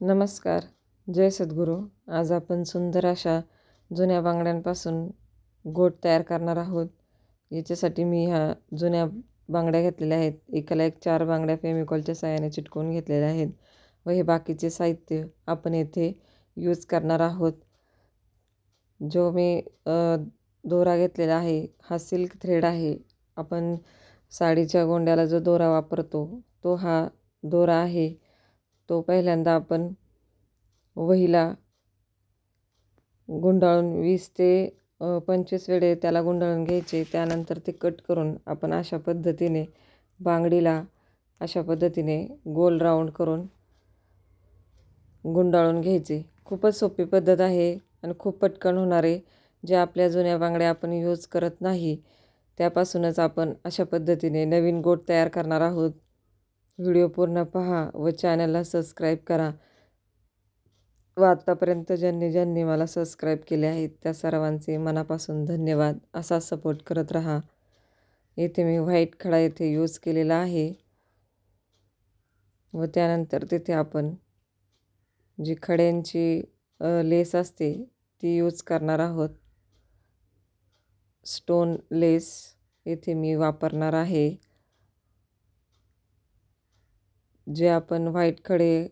नमस्कार. जय सद्गुरू. आज आपण सुंदर अशा जुन्या बांगड्यांपासून गोट तयार करणार आहोत. याच्यासाठी मी ह्या जुन्या बांगड्या घेतलेल्या आहेत. एकाला एक चार बांगड्या फेमिकॉलच्या साह्याने चिटकवून घेतलेल्या आहेत व हे बाकीचे साहित्य आपण येथे यूज करणार आहोत. जो मी दोरा घेतलेला आहे हा सिल्क थ्रेड आहे. आपण साडीच्या गोंड्याला जो दोरा वापरतो तो हा दोरा आहे. तो पहिल्यांदा आपण वहीला गुंडाळून वीस ते पंचवीस वेळे त्याला गुंडाळून घ्यायचे. त्यानंतर ते कट करून आपण अशा पद्धतीने बांगडीला अशा पद्धतीने गोल राऊंड करून गुंडाळून घ्यायचे. खूपच सोपी पद्धत आहे आणि खूप पटकन होणारे जे आपल्या जुन्या बांगड्या आपण यूज करत नाही त्यापासूनच आपण अशा पद्धतीने नवीन गोट तयार करणार आहोत. व्हिडिओ पूर्ण पहा व चॅनलला सबस्क्राईब करा. व आत्तापर्यंत ज्यांनी ज्यांनी मला सबस्क्राईब केले आहेत त्या सर्वांचे मनापासून धन्यवाद. असा सपोर्ट करत राहा. येथे मी व्हाईट खडा येथे यूज केलेला आहे. व त्यानंतर तिथे आपण जी खड्यांची लेस असते ती यूज करणार आहोत. स्टोन लेस येथे मी वापरणार आहे. जे आपण व्हाईट खडे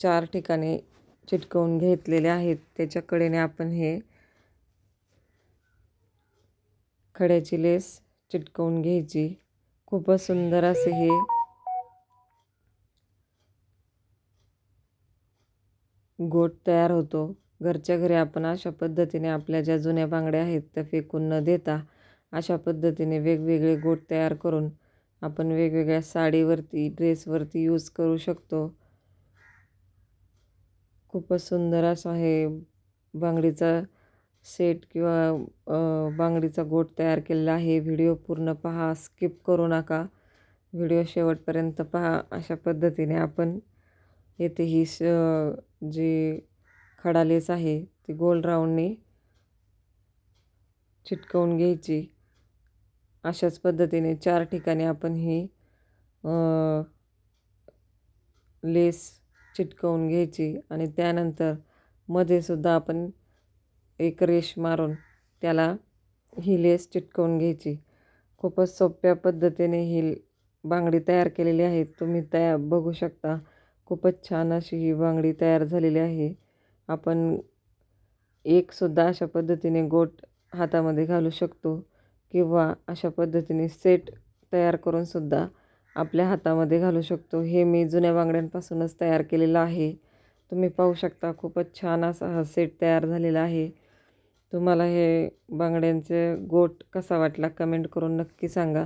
चार ठिकाणी चिटकवून घेतलेले आहेत त्याच्या कडेने आपण हे खड्याची लेस चिटकवून घ्यायची. खूपच सुंदर असे हे गोट तयार होतो. घरच्या घरी आपण अशा पद्धतीने आपल्या ज्या जुन्या बांगड्या आहेत त्या फेकून न देता अशा पद्धतीने वेगवेगळे गोट तयार करून आपण वेगवेगळ्या साडीवरती ड्रेसवरती यूज करू शकतो. खूपच सुंदर असा हे बांगडीचा सेट किंवा बांगडीचा गोट तयार केलेला आहे. व्हिडिओ पूर्ण पहा स्किप करू नका. व्हिडिओ शेवटपर्यंत पहा. अशा पद्धतीने आपण येथे ही श जी खडालेस आहे ती गोल राऊंडने चिटकवून घ्यायची. अशाच पद्धतीने चार ठिकाणी आपण ही लेस चिटकवून घ्यायची आणि त्यानंतरमध्ये सुद्धा आपण एक रेश मारून त्याला ही लेस चिटकवून घ्यायची. खूपच सोप्या पद्धतीने ही बांगडी तयार केलेली आहे. तुम्ही तया बघू शकता. खूपच छान अशी ही बांगडी तयार झालेली आहे. आपण एकसुद्धा अशा पद्धतीने गोट हातामध्ये घालू शकतो. किंवा अशा पद्धतीने सेट तयार करूनसुद्धा आपल्या हातामध्ये घालू शकतो. हे मी जुन्या बांगड्यांपासूनच तयार केलेलं आहे. तुम्ही पाहू शकता खूपच छान असा हा सेट तयार झालेला आहे. तुम्हाला हे बांगड्यांचे गोट कसा वाटला कमेंट करून नक्की सांगा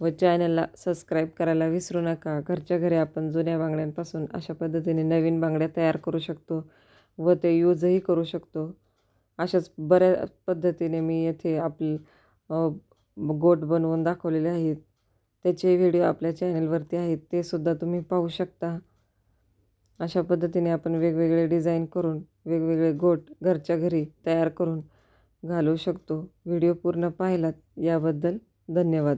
व चॅनलला सबस्क्राईब करायला विसरू नका. घरच्या घरी आपण जुन्या बांगड्यांपासून अशा पद्धतीने नवीन बांगड्या तयार करू शकतो व ते यूजही करू शकतो. अशाच बऱ्या पद्धतीने मी येथे आपली गोट बनवून दाखवलेले आहेत. त्याचे व्हिडिओ आपल्या चॅनलवरती आहेत. ते सुद्धा तुम्ही पाहू शकता. अशा पद्धतीने आपण वेगवेगळे डिझाईन करून वेगवेगळे गोट घरच्या घरी तयार करून घालू शकतो. व्हिडिओ पूर्ण पाहिलात याबद्दल धन्यवाद.